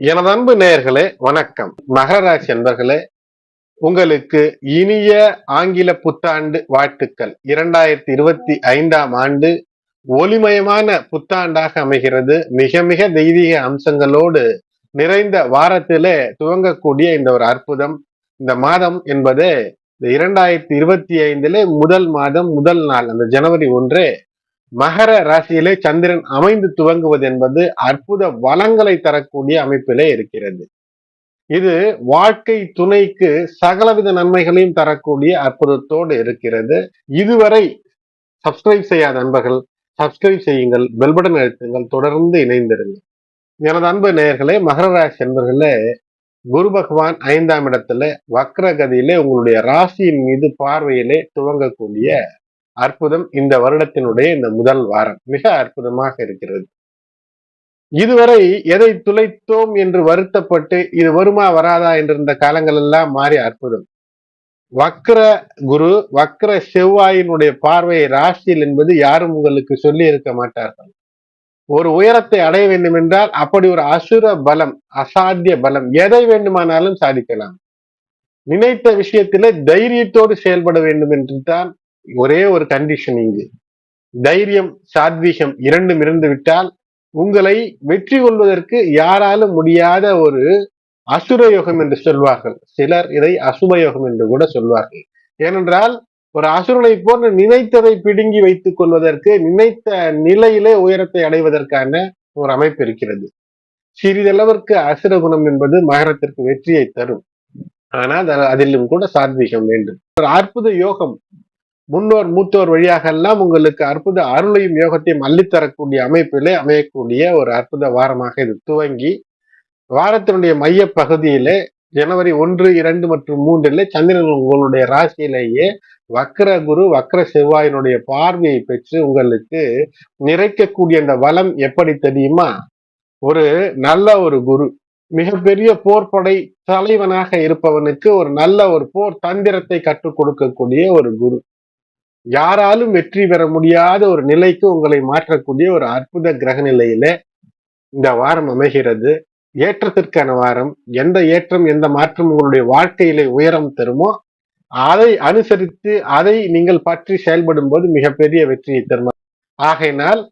எனது அன்பு நேயர்களே வணக்கம். மகர ராசி அன்பர்களே உங்களுக்கு இனிய ஆங்கில புத்தாண்டு வாழ்த்துக்கள். இரண்டாயிரத்தி இருபத்தி ஐந்தாம் ஆண்டு ஒளிமயமான புத்தாண்டாக அமைகிறது. மிக மிக தெய்வீக அம்சங்களோடு நிறைந்த வாரத்திலே துவங்கக்கூடிய இந்த ஒரு அற்புதம். இந்த மாதம் என்பது இந்த இரண்டாயிரத்தி இருபத்தி ஐந்திலே முதல் மாதம் முதல் நாள் அந்த ஜனவரி ஒன்றே மகர ராசியிலே சந்திரன் அமைந்து துவங்குவது என்பது அற்புத வளங்களை தரக்கூடிய அமைப்பிலே இருக்கிறது. இது வாழ்க்கை துணைக்கு சகலவித நன்மைகளையும் தரக்கூடிய அற்புதத்தோடு இருக்கிறது. இதுவரை சப்ஸ்கிரைப் செய்யாத நண்பர்கள் சப்ஸ்கிரைப் செய்யுங்கள் பெல்படன் அழுத்துங்கள் தொடர்ந்து இணைந்திருங்கள். எனது அன்பு நேயர்களே மகர ராசி அன்பர்களே குரு பகவான் ஐந்தாம் இடத்துல வக்ரகதியிலே உங்களுடைய ராசியின் மீது பார்வையிலே துவங்கக்கூடிய அற்புதம் இந்த வருடத்தினுடைய இந்த முதல் வாரம். மிக அற்புதமாக இருக்கிறது. இதுவரை எதை துளைத்தோம் என்று வருத்தப்பட்டு இது வருமா வராதா என்றிருந்த காலங்கள் எல்லாம் மாறி அற்புதம். வக்ர குரு வக்ர செவ்வாயினுடைய பார்வையை ராசியில் என்பது யாரும் உங்களுக்கு சொல்லி இருக்க மாட்டார்கள். ஒரு உயரத்தை அடைய வேண்டும் என்றால் அப்படி ஒரு அசுர பலம் அசாத்திய பலம் எதை வேண்டுமானாலும் சாதிக்கலாம். நினைத்த விஷயத்திலே தைரியத்தோடு செயல்பட வேண்டும் என்று தான் ஒரே ஒரு கண்டிஷன் இங்கு. தைரியம் சாத்வீகம் இரண்டும் இருந்து விட்டால் உங்களை வெற்றி கொள்வதற்கு யாராலும் முடியாத ஒரு அசுர யோகம் என்று சொல்வார்கள். சிலர் இதை அசுப யோகம் என்று கூட சொல்வார்கள். ஏனென்றால் ஒரு அசுரனை போன்று நினைத்ததை பிடுங்கி வைத்துக் கொள்வதற்கு நினைத்த நிலையிலே உயரத்தை அடைவதற்கான ஒரு அமைப்பு இருக்கிறது. சிறிதளவிற்கு அசுர குணம் என்பது மகரத்திற்கு வெற்றியை தரும். ஆனால் அதிலும் கூட சாத்வீகம் வேண்டும். ஒரு அற்புத யோகம் முன்னோர் மூத்தோர் வழியாக எல்லாம் உங்களுக்கு அற்புத அருளையும் யோகத்தையும் அள்ளித்தரக்கூடிய அமைப்பிலே அமையக்கூடிய ஒரு அற்புத வாரமாக இது துவங்கி வாரத்தினுடைய மைய பகுதியிலே ஜனவரி ஒன்று இரண்டு மற்றும் மூன்றில் சந்திரன் உங்களுடைய ராசியிலேயே வக்ர குரு வக்ர செவ்வாயினுடைய பார்வையை பெற்று உங்களுக்கு நிறைக்கக்கூடிய அந்த வளம் எப்படி தெரியுமா? ஒரு நல்ல ஒரு குரு மிகப்பெரிய போர்படை தலைவனாக இருப்பவனுக்கு ஒரு நல்ல ஒரு போர் தந்திரத்தை கற்றுக் கொடுக்கக்கூடிய ஒரு குரு. யாராலும் வெற்றி பெற முடியாத ஒரு நிலைக்கு உங்களை மாற்றக்கூடிய ஒரு அற்புத கிரக நிலையில இந்த வாரம் அமைகிறது. ஏற்றத்திற்கான வாரம். எந்த ஏற்றம் எந்த மாற்றம் உங்களுடைய வாழ்க்கையில உயரம் தருமோ அதை அனுசரித்து அதை நீங்கள் பற்றி செயல்படும் போது மிகப்பெரிய வெற்றியை தரும்? ஆகையினால்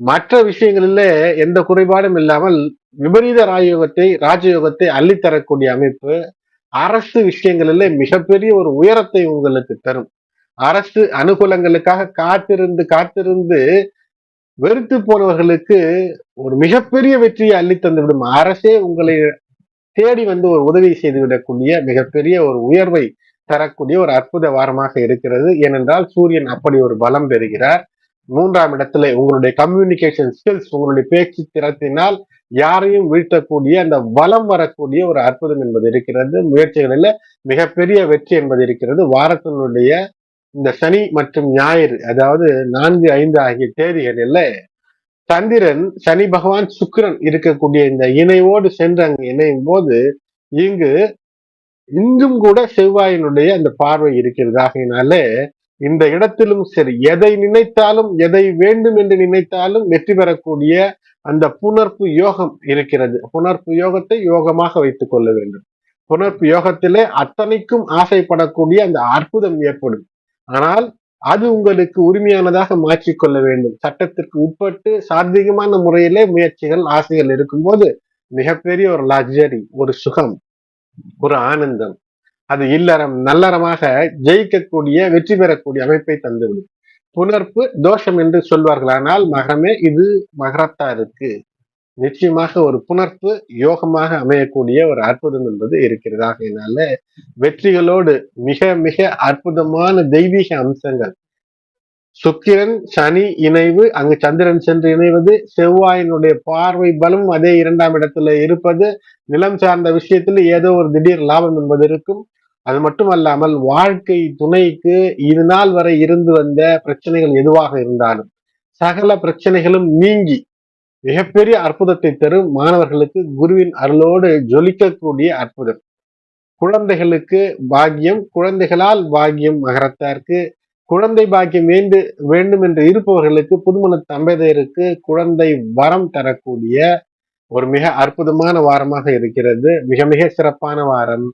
மற்ற விஷயங்களில எந்த குறைபாடும் இல்லாமல் விபரீத ராஜயோகத்தை ராஜயோகத்தை அள்ளித்தரக்கூடிய அமைப்பு அரசு விஷயங்களில மிகப்பெரிய ஒரு உயரத்தை உங்களுக்கு தரும். அரசு அனுகூலங்களுக்காக காத்திருந்து காத்திருந்து வெறுத்து போனவர்களுக்கு ஒரு மிகப்பெரிய வெற்றியை அள்ளி தந்துவிடும் அரசே உங்களை தேடி வந்து ஒரு உதவி செய்துவிடக்கூடிய மிகப்பெரிய ஒரு உயர்வை தரக்கூடிய ஒரு அற்புத வாரமாக இருக்கிறது. ஏனென்றால் சூரியன் அப்படி ஒரு பலம் பெறுகிறார். மூன்றாம் இடத்துல உங்களுடைய கம்யூனிகேஷன் ஸ்கில்ஸ் உங்களுடைய பேச்சு திறத்தினால் யாரையும் வீழ்த்தக்கூடிய அந்த வளம் வரக்கூடிய ஒரு அற்புதம் என்பது இருக்கிறது. முயற்சிகளில் மிகப்பெரிய வெற்றி என்பது இருக்கிறது. வாரத்தினுடைய இந்த சனி மற்றும் ஞாயிறு அதாவது நான்கு ஐந்து ஆகிய தேதிகளில் சந்திரன் சனி பகவான் சுக்கிரன் இருக்கக்கூடிய இந்த இணைவோடு சென்று அங்கு இணையும் போது இங்கு இங்கும் கூட செவ்வாயினுடைய அந்த பார்வை இருக்கிறது. ஆகையினாலே இந்த இடத்திலும் சரி எதை நினைத்தாலும் எதை வேண்டும் என்று நினைத்தாலும் வெற்றி பெறக்கூடிய அந்த புணர்ப்பு யோகம் இருக்கிறது. புணர்ப்பு யோகத்தை யோகமாக வைத்துக் கொள்ள வேண்டும். புணர்ப்பு யோகத்திலே அத்தனைக்கும் ஆசைப்படக்கூடிய அந்த அற்புதம் ஏற்படும். ஆனால் அது உங்களுக்கு உரிமையானதாக மாற்றிக்கொள்ள வேண்டும். சட்டத்திற்கு உட்பட்டு சாத்வீகமான முறையிலே முயற்சிகள் ஆசைகள் இருக்கும்போது மிகப்பெரிய ஒரு லக்ஸரி ஒரு சுகம் ஒரு ஆனந்தம். அது இல்லறம் நல்லறமாக ஜெயிக்கக்கூடிய வெற்றி பெறக்கூடிய அமைப்பை தந்துவிடும். புணர்ப்பு தோஷம் என்று சொல்வார்கள். ஆனால் மகமே இது மகரத்தா இருக்கு. நிச்சயமாக ஒரு புணர்ப்பு யோகமாக அமையக்கூடிய ஒரு அற்புதம் என்பது இருக்கிறது. ஆகையினால வெற்றிகளோடு மிக மிக அற்புதமான தெய்வீக அம்சங்கள். சுக்கிரன் சனி இணைவு அங்கு சந்திரன் சென்று இணைவது செவ்வாயினுடைய பார்வை பலம் அதே இரண்டாம் இடத்துல இருப்பது நிலம் சார்ந்த விஷயத்துல ஏதோ ஒரு திடீர் லாபம் என்பது இருக்கும். அது மட்டுமல்லாமல் வாழ்க்கை துணைக்கு இது நாள் வரை இருந்து வந்த பிரச்சனைகள் எதுவாக இருந்தாலும் சகல பிரச்சனைகளும் நீங்கி மிகப்பெரிய அற்புதத்தை தரும் மாணவர்களுக்கு குருவின் அருளோடு ஜொலிக்கக்கூடிய அற்புதம். குழந்தைகளுக்கு பாக்கியம் குழந்தைகளால் பாக்கியம் மகரத்தார்க்கு குழந்தை பாக்கியம் வேண்டு வேண்டும் என்று இருப்பவர்களுக்கு புதுமண தம்பதியருக்கு குழந்தை வரம் தரக்கூடிய ஒரு மிக அற்புதமான வாரமாக இருக்கிறது. மிக மிக சிறப்பான வாரம்.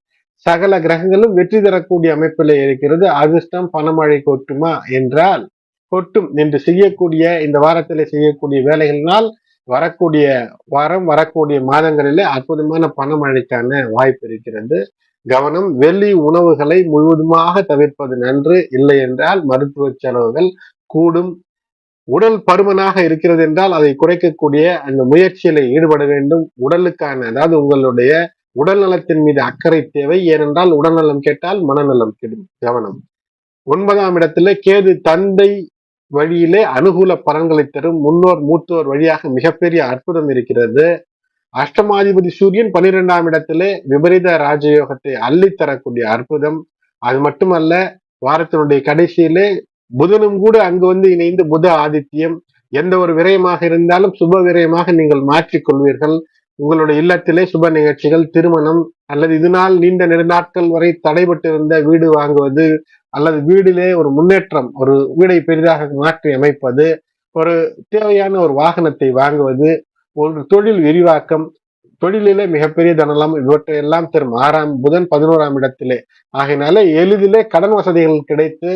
சகல கிரகங்களும் வெற்றி தரக்கூடிய அமைப்பில் இருக்கிறது. அதிர்ஷ்டம் பணமழை கொட்டுமா என்றால் கொட்டும். என்று செய்யக்கூடிய இந்த வாரத்தில் செய்யக்கூடிய வேலைகளினால் வரக்கூடிய வாரம் வரக்கூடிய மாதங்களிலே அற்புதமான பணமழைக்கான வாய்ப்பு இருக்கிறது. கவனம் வெள்ளி உணவுகளை முழுவதுமாக தவிர்ப்பது நன்று இல்லை என்றால் மருத்துவ செலவுகள் கூடும். உடல் பருமனாக இருக்கிறது என்றால் அதை குறைக்கக்கூடிய அந்த முயற்சியில ஈடுபட வேண்டும். உடலுக்கான அதாவது உங்களுடைய உடல் நலத்தின் மீது அக்கறை தேவை. ஏனென்றால் உடல்நலம் கேட்டால் மனநலம் கெடும். கவனம். ஒன்பதாம் இடத்துல கேது தந்தை வழியிலே அனுகூல பலன்களை தரும் முன்னோர் மூத்தோர் வழியாக மிகப்பெரிய அற்புதம் இருக்கிறது. அஷ்டமாதிபதி சூரியன் பனிரெண்டாம் இடத்திலே விபரீத ராஜயோகத்தை அள்ளித்தரக்கூடிய அற்புதம். அது மட்டுமல்ல வாரத்தினுடைய கடைசியிலே புதனும் கூட அங்கு வந்து இணைந்து புத ஆதித்யம். எந்த ஒரு விரயமாக இருந்தாலும் சுப விரயமாக நீங்கள் மாற்றிக் கொள்வீர்கள். உங்களுடைய இல்லத்திலே சுப நிகழ்ச்சிகள் திருமணம் அல்லது இதனால் நீண்ட நெடுநாட்கள் வரை தடைபட்டிருந்த வீடு வாங்குவது அல்லது வீடிலே ஒரு முன்னேற்றம் ஒரு வீடை பெரிதாக மாற்றி அமைப்பது ஒரு தேவையான ஒரு வாகனத்தை வாங்குவது ஒரு தொழில் விரிவாக்கம் தொழிலிலே மிகப்பெரிய தனலாம் இவற்றையெல்லாம் தரும் ஆறாம் புதன் பதினோராம் இடத்திலே. ஆகையினால எளிதிலே கடன் வசதிகள் கிடைத்து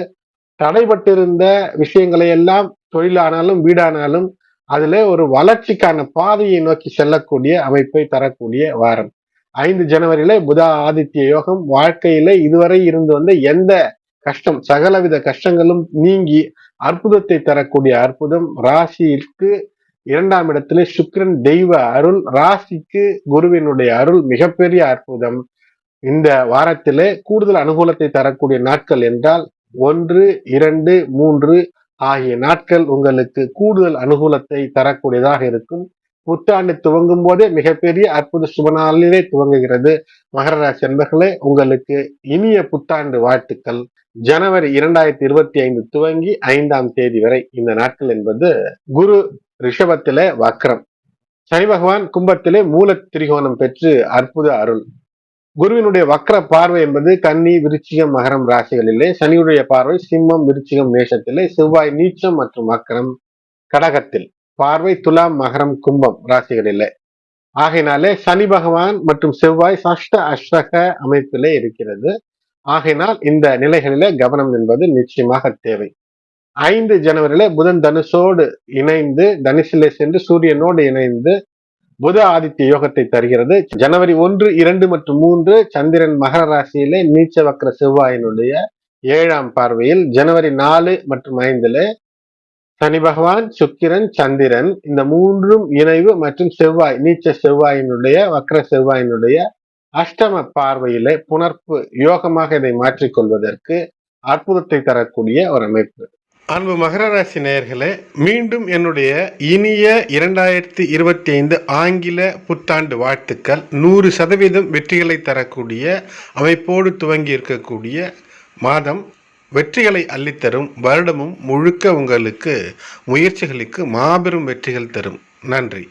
தடைபட்டிருந்த விஷயங்களை எல்லாம் தொழிலானாலும் வீடானாலும் அதுல ஒரு வளர்ச்சிக்கான பாதையை நோக்கி செல்லக்கூடிய அமைப்பை தரக்கூடிய வாரம். ஐந்து ஜனவரியில புதா ஆதித்ய யோகம் வாழ்க்கையில இதுவரை இருந்து வந்த எந்த கஷ்டம் சகலவித கஷ்டங்களும் நீங்கி அற்புதத்தை தரக்கூடிய அற்புதம். ராசிக்கு இரண்டாம் இடத்துல சுக்கிரன் தெய்வ அருள் ராசிக்கு குருவினுடைய அருள் மிகப்பெரிய அற்புதம். இந்த வாரத்திலே கூடுதல் அனுகூலத்தை தரக்கூடிய நாட்கள் என்றால் ஒன்று இரண்டு மூன்று ஆகிய நாட்கள் உங்களுக்கு கூடுதல் அனுகூலத்தை தரக்கூடியதாக இருக்கும். புத்தாண்டு துவங்கும் போதே மிகப்பெரிய அற்புத சுபநாளிலே துவங்குகிறது. மகர ராசி அன்பர்களே உங்களுக்கு இனிய புத்தாண்டு வாழ்த்துக்கள். ஜனவரி இரண்டாயிரத்தி இருபத்தி ஐந்து துவங்கி ஐந்தாம் தேதி வரை இந்த நாட்கள் என்பது குரு ரிஷபத்திலே வக்ரம். சனி பகவான் கும்பத்திலே மூல திரிகோணம் பெற்று அற்புத அருள். குருவினுடைய வக்ர பார்வை என்பது கன்னி விருச்சிகம் மகரம் ராசிகளிலே சனியுடைய பார்வை சிம்மம் விருச்சிகம் மேஷத்திலே செவ்வாய் நீச்சம் மற்றும் வக்ரம் கடகத்தில். பார்வை துலாம் மகரம் கும்பம் ராசிகளிலே. ஆகையினாலே சனி பகவான் மற்றும் செவ்வாய் சஷ்ட அஷ்டக அமைப்பிலே இருக்கிறது. ஆகையினால் இந்த நிலைகளிலே கவனம் என்பது நிச்சயமாக தேவை. ஐந்து ஜனவரியில புதன் தனுஷோடு இணைந்து தனுசிலே சென்று சூரியனோடு இணைந்து புத ஆதித்ய யோகத்தை தருகிறது. ஜனவரி ஒன்று இரண்டு மற்றும் மூன்று சந்திரன் மகர ராசியிலே நீச்ச வக்கர செவ்வாயினுடைய ஏழாம் பார்வையில் ஜனவரி நாலு மற்றும் ஐந்துல சனி பகவான் சுக்கிரன் சந்திரன் இந்த மூன்றும் இணைவு மற்றும் செவ்வாய் நீச்ச செவ்வாயினுடைய வக்கர செவ்வாயினுடைய அஷ்டம பார்வையிலே புணர்ப்பு யோகமாக இதை மாற்றிக்கொள்வதற்கு அற்புதத்தை தரக்கூடிய ஒரு அமைப்பு. அன்பு மகர ராசி நேயர்களே மீண்டும் என்னுடைய இனிய இரண்டாயிரத்தி இருபத்தி ஐந்து ஆங்கில புத்தாண்டு வாழ்த்துக்கள். நூறு சதவீதம் வெற்றிகளை தரக்கூடிய அமைப்போடு துவங்கி இருக்கக்கூடிய மாதம் வெற்றிகளை அள்ளித்தரும். வருடமும் முழுக்க உங்களுக்கு முயற்சிகளுக்கு மாபெரும் வெற்றிகள் தரும். நன்றி.